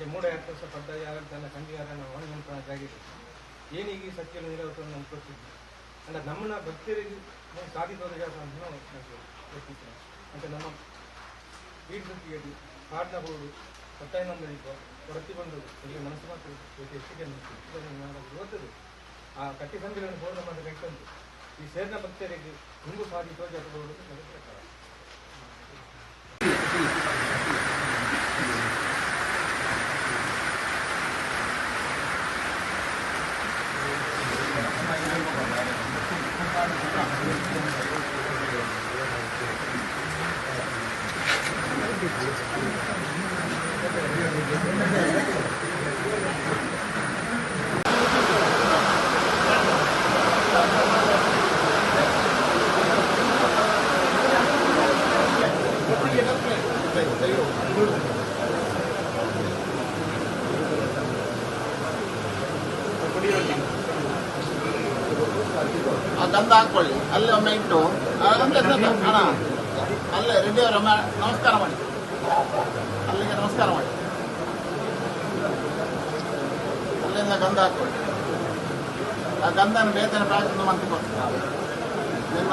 ಮತ್ತೆ ಮೂಡ ಹತ್ತಸ ಪದ್ಧತಿ ಆಗಂತೆಲ್ಲ ಖಂಡಿಗಾರ ನಾವು ಜಾಗಿದೆ. ಏನೀಗ ಈ ಸತ್ಯ ನೀರಾವರಿ ನಮ್ಗೆ ಕೊಡ್ತಿದ್ವಿ ಅಂದರೆ ನಮ್ಮನ್ನ ಭಕ್ತರಿಗೆ ಸಾಧಿಸೋದಿಗೆ ಅಂತ ನಾವು ಯೋಚಿಸ್ತೀನಿ ಮತ್ತು ನಮ್ಮ ಪೀಠದೊತ್ತಿಗೆ ಪಾಠ ಹೋಡು ಒತ್ತಾಯ ನಮ್ಮಲ್ಲಿದ್ದು ಹೊರತಿ ಬಂದು ಇಲ್ಲಿ ಮನಸ್ಸು ಮಾತ್ರ ಹೆಚ್ಚಿಗೆ ಓದ್ತದೆ ಆ ಕಟ್ಟಿ ಸಂಘಗಳನ್ನು ಹೋದ ಮಾತ್ರ ಕಟ್ಟಂತು ಈ ಸೇರಿನ ಭಕ್ತರಿಗೆ ಹಿಂಗೂ ಸಾಧಿ ತೋಜಿ ಹಾಕಬಹುದು ನನ್ನ ಪ್ರಕಾರ. ಆ ಗಂಧ ಹಾಕೊಳ್ಳಿ ಅಲ್ಲಿ ಒಮ್ಮೆ ಇಟ್ಟು ಆ, ಅಂತ ಅಂತ ಅಣ್ಣ ಅಲ್ಲೇ ರೆಡ್ಡಿ ಅವರೊಮ್ಮೆ ನಮಸ್ಕಾರ ಮಾಡಿ ಅಲ್ಲಿಗೆ ನಮಸ್ಕಾರ ಮಾಡಿ ಅಲ್ಲಿಂದ ಗಂಧ ಹಾಕೊಳ್ಳಿ ಆ ಗಂಧನ ಬೇತನ ಪ್ರಾರ್ಥನೆ ಮಾಡ್ಕೊಂಡು ನಿನ್ನ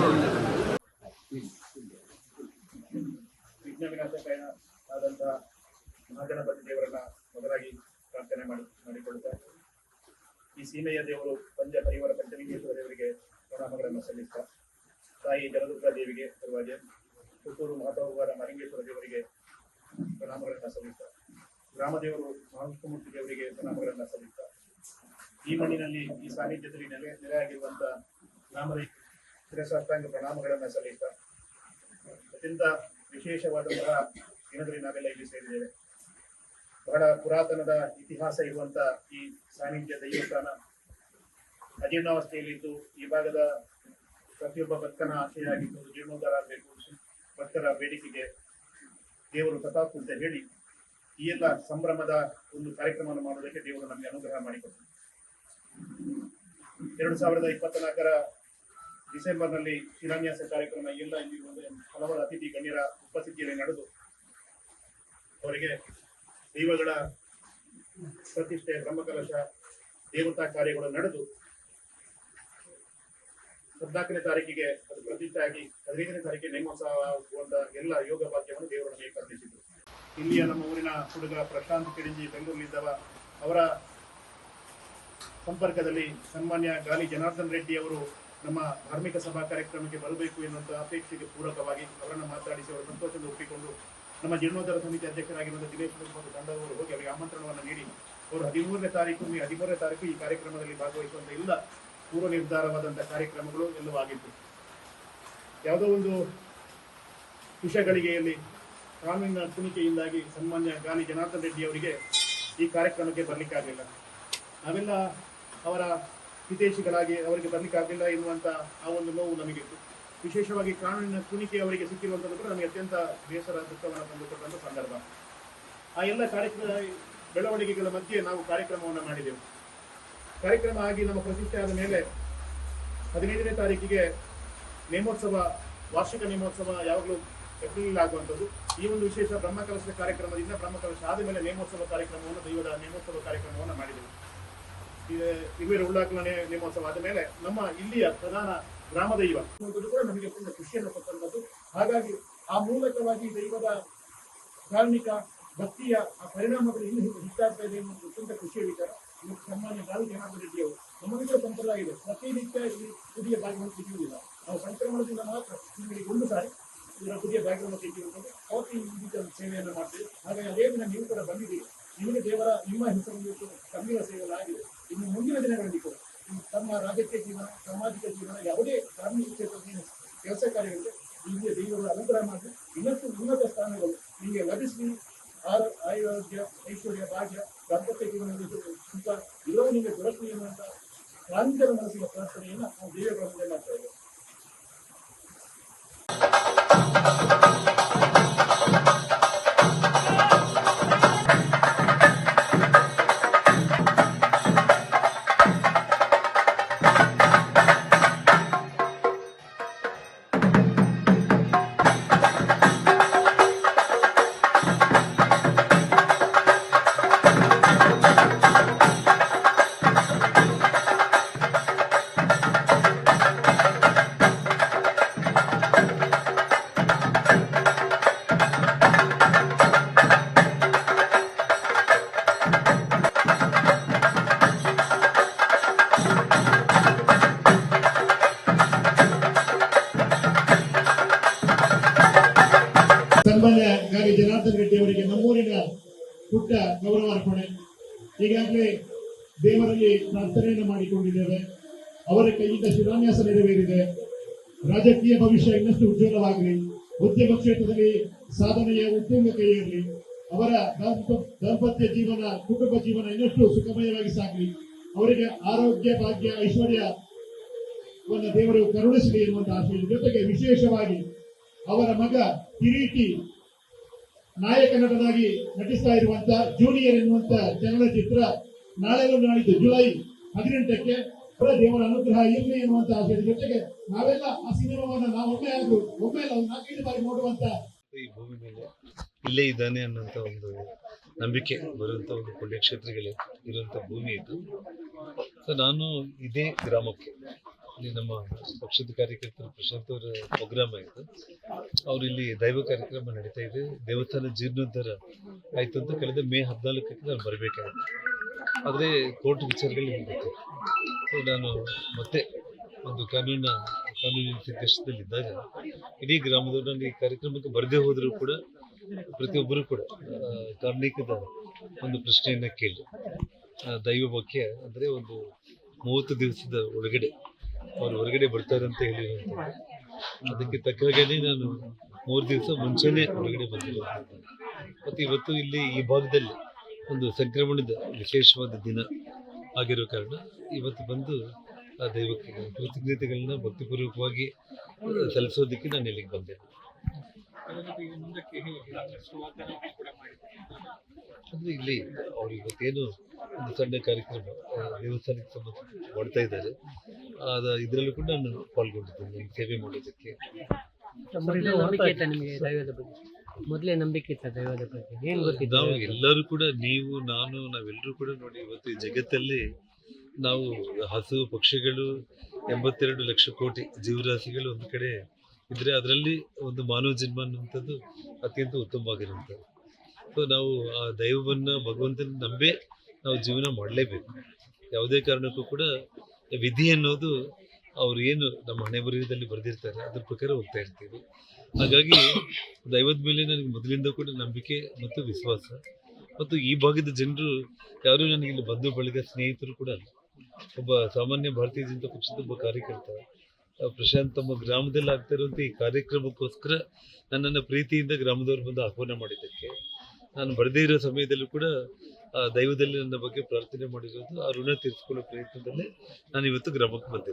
ಕೈ ವಿಘ್ನ ಸೀಮೆಯ ದೇವರು, ಪಂಜ ಪರಿವಾರ ಪಂಚಲಿಂಗೇಶ್ವರ ದೇವರಿಗೆ ಪ್ರಣಾಮಗಳನ್ನು ಸಲ್ಲಿಸ್ತಾ, ತಾಯಿ ಜಲದುರ್ಗಾ ದೇವಿಗೆ ಪರವಾಗಿ ಪುತ್ತೂರು ಮಹತವರ ಮಲಿಂಗೇಶ್ವರ ದೇವರಿಗೆ ಪ್ರಣಾಮಗಳನ್ನು ಸಲ್ಲಿಸ್ತಾ, ಗ್ರಾಮದೇವರು ಮಹಾವಿಷ್ಣುಮೂರ್ತಿ ದೇವರಿಗೆ ಪ್ರಣಾಮಗಳನ್ನು ಸಲ್ಲಿಸ್ತಾ, ಈ ಮಣ್ಣಿನಲ್ಲಿ, ಈ ಸಾನ್ನಿಧ್ಯದಲ್ಲಿ ನೆಲೆ ನೆಲೆಯಾಗಿರುವಂತಹ ಗ್ರಾಮದ ಶಿರಸಾಷ್ಟಾಂಗ ಪ್ರಣಾಮಗಳನ್ನು ಸಲ್ಲಿಸ್ತಾ, ಅತ್ಯಂತ ವಿಶೇಷವಾದಂತಹ ದಿನದಲ್ಲಿ ನಾವೆಲ್ಲ ಇಲ್ಲಿ ಸೇರಿದ್ದೇವೆ. ಬಹಳ ಪುರಾತನದ ಇತಿಹಾಸ ಇರುವಂತಹ ಈ ಸಾನ್ನಿಧ್ಯ ದೈವಸ್ಥಾನ ಅಜೀರ್ಣಾವಸ್ಥೆಯಲ್ಲಿದ್ದು ಈ ಭಾಗದ ಪ್ರತಿಯೊಬ್ಬ ಭಕ್ತನ ಆಶಯ ಆಗಿದ್ದು ಜೀರ್ಣೋದ್ಧಾರ ಆಗಬೇಕು. ಭಕ್ತರ ಬೇಡಿಕೆಗೆ ದೇವರು ತಥಾಸ್ತು ಅಂತ ಹೇಳಿ ಈ ಎಲ್ಲ ಸಂಭ್ರಮದ ಒಂದು ಕಾರ್ಯಕ್ರಮವನ್ನು ಮಾಡುವುದಕ್ಕೆ ದೇವರು ನಮಗೆ ಅನುಗ್ರಹ ಮಾಡಿಕೊಟ್ಟರು. ಎರಡು ಸಾವಿರದ ಇಪ್ಪತ್ನಾಲ್ಕರ ಡಿಸೆಂಬರ್ನಲ್ಲಿ ಶಿಲಾನ್ಯಾಸ ಕಾರ್ಯಕ್ರಮ ಎಲ್ಲ ಹಲವಾರು ಅತಿಥಿ ಗಣ್ಯರ ಉಪಸ್ಥಿತಿಯಲ್ಲಿ ನಡೆದು ಅವರಿಗೆ ದೈವಗಳ ಪ್ರತಿಷ್ಠೆ, ಬ್ರಹ್ಮಕಲಶ, ದೇವತಾ ಕಾರ್ಯಗಳು ನಡೆದು ಹದಿನಾಲ್ಕನೇ ತಾರೀಕಿಗೆ ಅದು ಪ್ರತಿಷ್ಠೆಯಾಗಿ, ಹದಿನೈದನೇ ತಾರೀಕಿಗೆ ನೇಮೋತ್ಸವ ಆಗುವಂತ ಎಲ್ಲ ಯೋಗ ಭಾಗ್ಯವನ್ನು ದೇವರ ನಮಗೆ ಕರುಣಿಸಿದ್ರು ಇಲ್ಲಿಯ ನಮ್ಮ ಊರಿನ ಹುಡುಗ ಪ್ರಶಾಂತ್ ಕಿಡಿಂಜಿ ಬೆಂಗಳೂರಿನಿದ್ದವ ಅವರ ಸಂಪರ್ಕದಲ್ಲಿ ಸನ್ಮಾನ್ಯ ಗಾಲಿ ಜನಾರ್ದನ್ ರೆಡ್ಡಿ ಅವರು ನಮ್ಮ ಧಾರ್ಮಿಕ ಸಭಾ ಕಾರ್ಯಕ್ರಮಕ್ಕೆ ಬರಬೇಕು ಎನ್ನುವಂತಹ ಅಪೇಕ್ಷೆಗೆ ಪೂರಕವಾಗಿ ಅವರನ್ನು ಮಾತಾಡಿಸಿ ಅವರು ಸಂತೋಷದಿಂದ ಒಪ್ಪಿಕೊಂಡು ನಮ್ಮ ಜೀರ್ಣೋದ್ಧಾರ ಸಮಿತಿ ಅಧ್ಯಕ್ಷರಾಗಿರುವಂತಹ ದಿನೇಶ್ ಮತ್ತು ತಂಡದವರು ಹೋಗಿ ಅವರಿಗೆ ಆಮಂತ್ರಣವನ್ನು ನೀಡಿ ಅವರು ಹದಿಮೂರನೇ ತಾರೀಕು ಹದಿಮೂರನೇ ತಾರೀಕು ಈ ಕಾರ್ಯಕ್ರಮದಲ್ಲಿ ಭಾಗವಹಿಸುವಂತಹ ಎಲ್ಲ ಪೂರ್ವ ನಿರ್ಧಾರವಾದಂತಹ ಕಾರ್ಯಕ್ರಮಗಳು ಎಲ್ಲವೂ ಆಗಿತ್ತು ಯಾವುದೋ ಒಂದು ವಿಷಯಗಳಿಗೆಯಲ್ಲಿ ಕಾನೂನಿನ ತುಣಿಕೆಯಿಂದಾಗಿ ಸನ್ಮಾನ್ಯ ಗಾಲಿ ಜನಾರ್ದನ್ ರೆಡ್ಡಿ ಅವರಿಗೆ ಈ ಕಾರ್ಯಕ್ರಮಕ್ಕೆ ಬರಲಿಕ್ಕಾಗಲಿಲ್ಲ. ನಾವೆಲ್ಲ ಅವರ ಹಿತೈಷಿಗಳಾಗಿ ಅವರಿಗೆ ಬರಲಿಕ್ಕಾಗಲಿಲ್ಲ ಎನ್ನುವಂಥ ಆ ಒಂದು ನೋವು ನಮಗಿತ್ತು. ವಿಶೇಷವಾಗಿ ಕಾನೂನಿನ ತುಣಿಕೆ ಅವರಿಗೆ ಸಿಕ್ಕಿರುವಂಥದ್ದು ಕೂಡ ನಮಗೆ ಅತ್ಯಂತ ಬೇಸರ, ದುಃಖವನ್ನು ತಂದುಕೊಟ್ಟಂತ ಸಂದರ್ಭ. ಆ ಎಲ್ಲ ಕಾರ್ಯಕ್ರಮ ಬೆಳವಣಿಗೆಗಳ ಮಧ್ಯೆ ನಾವು ಕಾರ್ಯಕ್ರಮವನ್ನು ಮಾಡಿದೆವು. ಕಾರ್ಯಕ್ರಮ ಆಗಿ ನಮ್ಮ ಪ್ರತಿಷ್ಠೆ ಆದ ಮೇಲೆ ಹದಿನೈದನೇ ತಾರೀಕಿಗೆ ನೇಮೋತ್ಸವ, ವಾರ್ಷಿಕ ನೇಮೋತ್ಸವ ಯಾವಾಗಲೂ ಏಪ್ರಿಲ್ ಆಗುವಂಥದ್ದು. ಈ ಒಂದು ವಿಶೇಷ ಬ್ರಹ್ಮಕಲಶದ ಕಾರ್ಯಕ್ರಮದಿಂದ ಬ್ರಹ್ಮಕಲಶ ಆದ ಮೇಲೆ ನೇಮೋತ್ಸವ ಕಾರ್ಯಕ್ರಮವನ್ನು, ದೈವದ ನೇಮೋತ್ಸವ ಕಾರ್ಯಕ್ರಮವನ್ನು ಮಾಡಿದೆವು. ಇವೇರು ಉಳ್ಳಾಕಲ ನೇಮೋತ್ಸವ ಆದ ಮೇಲೆ ನಮ್ಮ ಇಲ್ಲಿಯ ಪ್ರಧಾನ ಗ್ರಾಮ ದೈವ ಕೂಡ ನಮಗೆ ತುಂಬ ಖುಷಿಯನ್ನು ಕೊಟ್ಟಂಥದ್ದು. ಹಾಗಾಗಿ ಆ ಮೂಲಕವಾಗಿ ದೈವದ ಧಾರ್ಮಿಕ ಭಕ್ತಿಯ ಆ ಪರಿಣಾಮಗಳು ಇನ್ನೂ ಹೆಚ್ಚು ಹೆಚ್ಚಾಗ್ತಾ ಇದೆ ಅನ್ನೋದು ಅತ್ಯಂತ ಖುಷಿಯ ವಿಚಾರ. ಸನ್ಮಾನ್ಯ ಗಾಲಿ ಜನಾರ್ದನ್ ರೆಡ್ಡಿ ಅವರು ನಮಗೆ ಕೂಡ ಸಂಪ್ರದಾಯ ಇದೆ ಪ್ರತಿನಿತ್ಯ ಇಲ್ಲಿ ಪುದಿಯ ಬ್ಯಾಗ್ರೌಂಡ್ ಸಿಗುವುದಿಲ್ಲ. ನಾವು ಸಂಕ್ರಮಣದಿಂದ ಮಾತ್ರ ತಿಂಗಳಿಗೆ ಒಂದು ಸಾರಿ ಇದರ ಪುದಿಯ ಬ್ಯಾಗ್ರೌಂಡ್ ತೆಗೆಯುವುದು ಅವತ್ತು ಈ ರೀತಿಯ ಸೇವೆಯನ್ನು ಮಾಡ್ತೀವಿ. ಹಾಗಾಗಿ ಅದೇ ದಿನ ನೀವು ಕೂಡ ಬಂದಿದ್ದೀರಿ. ನಿಮಗೆ ದೇವರ ನಿಮ್ಮ ಹೆಸರು ಇವತ್ತು ಕಮ್ಮಿಯ ಸೇವೆಗಳಾಗಿದೆ ಇನ್ನು ಮುಂದಿನ ದಿನಗಳಲ್ಲಿ ಕೂಡ ತಮ್ಮ ರಾಜಕೀಯ ಜೀವನ, ಸಾಮಾಜಿಕ ಜೀವನ, ಯಾವುದೇ ಧಾರ್ಮಿಕ ಕ್ಷೇತ್ರದ ಏನು ಕೆಲಸ ಕಾರ್ಯಗಳಿಗೆ ಗಾಲಿ ಜನಾರ್ದನ್ ರೆಡ್ಡಿ ಅವರಿಗೆ ನಮ್ಮೂರಿನ ಪುಟ್ಟ ಗೌರವಾರ್ಪಣೆ ಈಗಾಗಲೇ ದೇವರಲ್ಲಿ ಪ್ರಾರ್ಥನೆಯನ್ನು ಮಾಡಿಕೊಂಡಿದ್ದೇವೆ. ಅವರ ಕೈಯಿಂದ ಶಿಲಾನ್ಯಾಸ ನೆರವೇರಿದೆ. ರಾಜಕೀಯ ಭವಿಷ್ಯ ಇನ್ನಷ್ಟು ಉಜ್ವಲವಾಗಲಿ. ಉದ್ಯಮ ಕ್ಷೇತ್ರದಲ್ಲಿ ಸಾಧನೆಯ ಉದ್ಯೋಗ ಕೈಯಲ್ಲಿ ಅವರ ದಾಂಪ- ದಾಂಪತ್ಯ ಜೀವನ, ಕುಟುಂಬ ಜೀವನ ಇನ್ನಷ್ಟು ಸುಖಮಯವಾಗಿ ಸಾಗಲಿ. ಅವರಿಗೆ ಆರೋಗ್ಯ, ಭಾಗ್ಯ, ಐಶ್ವರ್ಯ ದೇವರು ಕರುಣಿಸಲಿ ಎನ್ನುವಂತಹ ಆಶಯ ಜೊತೆಗೆ ವಿಶೇಷವಾಗಿ ಅವರ ಮಗ ಕಿರೀಟಿ ನಾಯಕ ನಟನಾಗಿ ನಟಿಸ್ತಾ ಇರುವಂತ ಜೂನಿಯರ್ ಎನ್ನುವಂತ ಚಲನಚಿತ್ರ ನಾಳೆ ನಾಡಿದ್ದು ಜುಲೈ ಹದಿನೆಂಟಕ್ಕೆ ದೇವರ ಅನುಗ್ರಹ ಇರಲಿ ಎನ್ನುವಂತ ಆಸೆ ಜೊತೆಗೆ ನಾವೆಲ್ಲ ಆ ಸಿನಿಮಾವನ್ನು ನಾವು ಒಮ್ಮೆ ಆದ್ರೂ, ಒಮ್ಮೆ ನಾಲ್ಕೈದು ಬಾರಿ ನೋಡುವಂತ ಈ ಭೂಮಿ ಮೇಲೆ ಇಲ್ಲೇ ಇದ್ದಾನೆ ಅನ್ನೋಂಥ ಒಂದು ನಂಬಿಕೆ ಬರುವಂಥ ಒಂದು ಪುಣ್ಯಕ್ಷೇತ್ರಗಳು ಇರುವಂಥ ಭೂಮಿ ಇದು. ಸೊ ನಾನು ಇದೇ ಗ್ರಾಮಕ್ಕೆ ಇಲ್ಲಿ ನಮ್ಮ ಪಕ್ಷದ ಕಾರ್ಯಕರ್ತರು ಪ್ರಶಾಂತ್ ಅವರ ಪ್ರೋಗ್ರಾಮ್ ಆಯಿತು. ಅವ್ರು ಇಲ್ಲಿ ದೈವ ಕಾರ್ಯಕ್ರಮ ನಡೀತಾ ಇದೆ. ದೇವಸ್ಥಾನ ಜೀರ್ಣೋದ್ಧಾರ ಆಯಿತು ಅಂತ ಕಳೆದ ಮೇ ಹದಿನಾಲ್ಕಕ್ಕೆ ನಾನು ಬರಬೇಕಾಗಿತ್ತು. ಆದರೆ ಕೋರ್ಟ್ ವಿಚಾರಗಳು ಹೋಗಬೇಕು ಸೊ ನಾನು ಮತ್ತೆ ಒಂದು ಕಾನೂನಿನ ಕಾನೂನಿನ ಸಂಕಷ್ಟದಲ್ಲಿದ್ದಾಗ ಇಡೀ ಗ್ರಾಮದವರು ನಾನು ಈ ಕಾರ್ಯಕ್ರಮಕ್ಕೆ ಬರದೇ ಹೋದರೂ ಕೂಡ, ಪ್ರತಿಯೊಬ್ಬರೂ ಕೂಡ ಕಾರ್ಮಿಕದ ಒಂದು ಪ್ರಶ್ನೆಯನ್ನು ಕೇಳಿ. ದೈವ ವಾಕ್ಯ ಅಂದರೆ ಒಂದು ಮೂವತ್ತು ದಿವಸದ ಒಳಗಡೆ ಅವ್ರು ಹೊರಗಡೆ ಬರ್ತಾರೆ ಅಂತ ಹೇಳಿ ಅದಕ್ಕೆ ತಕ್ಕ ನಾನು ಮೂರು ದಿವಸ ಮುಂಚೆನೇ ಹೊರಗಡೆ ಬಂದಿರುವಂಥದ್ದು ಮತ್ತು ಇವತ್ತು ಇಲ್ಲಿ ಈ ಭಾಗದಲ್ಲಿ ಒಂದು ಸಂಕ್ರಮಣದ ವಿಶೇಷವಾದ ದಿನ ಆಗಿರೋ ಕಾರಣ ಇವತ್ತು ಬಂದು ಆ ದೈವಕ್ಕೆ ನಾನು ಕೃತಜ್ಞತೆಗಳನ್ನ ಭಕ್ತಿಪೂರ್ವಕವಾಗಿ ಸಲ್ಲಿಸೋದಕ್ಕೆ ನಾನು ಇಲ್ಲಿಗೆ ಬಂದೆ. ಅಂದರೆ ಇಲ್ಲಿ ಅವ್ರು ಇವತ್ತೇನು ಒಂದು ಸಣ್ಣ ಕಾರ್ಯಕ್ರಮ, ದೇವಸ್ಥಾನಕ್ಕೆ ಸಂಬಂಧ ಮಾಡ್ತಾ ಇದ್ದಾರೆ. ಅದ ಇದರಲ್ಲೂ ಕೂಡ ನಾನು ಪಾಲ್ಗೊಂಡಿದ್ದೇನೆ ಸೇವೆ ಮಾಡೋದಕ್ಕೆ ಮೊದಲೇ ನಂಬಿಕೆ ಇತ್ತ ನಿಮಗೆ ದೈವದ ಬಗ್ಗೆ? ಮೊದಲೇ ನಂಬಿಕೆ ಇತ್ತ ದೈವದ ಬಗ್ಗೆ? ಏನ್ ಗೊತ್ತಿತ್ತು ನಾವು ಎಲ್ಲರೂ ಕೂಡ ನೀವು ನಾನು ನಾವೆಲ್ಲರೂ ಕೂಡ ನೋಡಿ ಇವತ್ತು ಈ ಜಗತ್ತಲ್ಲಿ ನಾವು ಹಸು ಪಕ್ಷಿಗಳು ಎಂಬತ್ತೆರಡು ಲಕ್ಷ ಕೋಟಿ ಜೀವರಾಶಿಗಳು ಒಂದು ಕಡೆ ಇದ್ರೆ ಅದರಲ್ಲಿ ಒಂದು ಮಾನವ ಜನ್ಮ ಅನ್ನುವಂಥದ್ದು ಅತ್ಯಂತ ಉತ್ತಮವಾಗಿರುವಂಥದ್ದು. ಸೊ ನಾವು ಆ ದೈವವನ್ನ ಭಗವಂತನ ನಂಬೇ ನಾವು ಜೀವನ ಮಾಡಲೇಬೇಕು. ಯಾವುದೇ ಕಾರಣಕ್ಕೂ ಕೂಡ ವಿಧಿ ಅನ್ನೋದು ಅವ್ರು ಏನು ನಮ್ಮ ಹಣೆ ಬರಹದಲ್ಲಿ ಬರೆದಿರ್ತಾರೆ, ಅದ್ರ ಪ್ರಕಾರ ಹೋಗ್ತಾ ಇರ್ತೀವಿ. ಹಾಗಾಗಿ ದೈವದ ಮೇಲೆ ನನಗೆ ಮೊದಲಿಂದ ಕೂಡ ನಂಬಿಕೆ ಮತ್ತು ವಿಶ್ವಾಸ. ಮತ್ತು ಈ ಭಾಗದ ಜನರು ಯಾರು ನನಗೆ ಇಲ್ಲಿ ಬಂಧು ಬಳಗ ಸ್ನೇಹಿತರು ಕೂಡ ಅಲ್ಲ. ಒಬ್ಬ ಸಾಮಾನ್ಯ ಭಾರತೀಯ ಜನತಾ ಪಕ್ಷದ ಒಬ್ಬ ಕಾರ್ಯಕರ್ತ ಪ್ರಶಾಂತ್ ತಮ್ಮ ಗ್ರಾಮದಲ್ಲಿ ಆಗ್ತಾ ಇರುವಂಥ ಈ ಕಾರ್ಯಕ್ರಮಕ್ಕೋಸ್ಕರ ನನ್ನನ್ನು ಪ್ರೀತಿಯಿಂದ ಗ್ರಾಮದವರು ಬಂದು ಆಹ್ವಾನ ಮಾಡಿದ್ದಕ್ಕೆ. ನಾನು ಬರದೇ ಇರೋ ಸಮಯದಲ್ಲೂ ಕೂಡ ದೈವದಲ್ಲಿ ನನ್ನ ಬಗ್ಗೆ ಪ್ರಾರ್ಥನೆ ಮಾಡಿರೋದು ಆ ಋಣ ತೀರಿಸ್ಕೊಳ್ಳೋ ಪ್ರಯತ್ನದಲ್ಲಿ ನಾನು ಇವತ್ತು ಗ್ರಾಮಕ್ಕೆ ಬಂದಿರೋದು.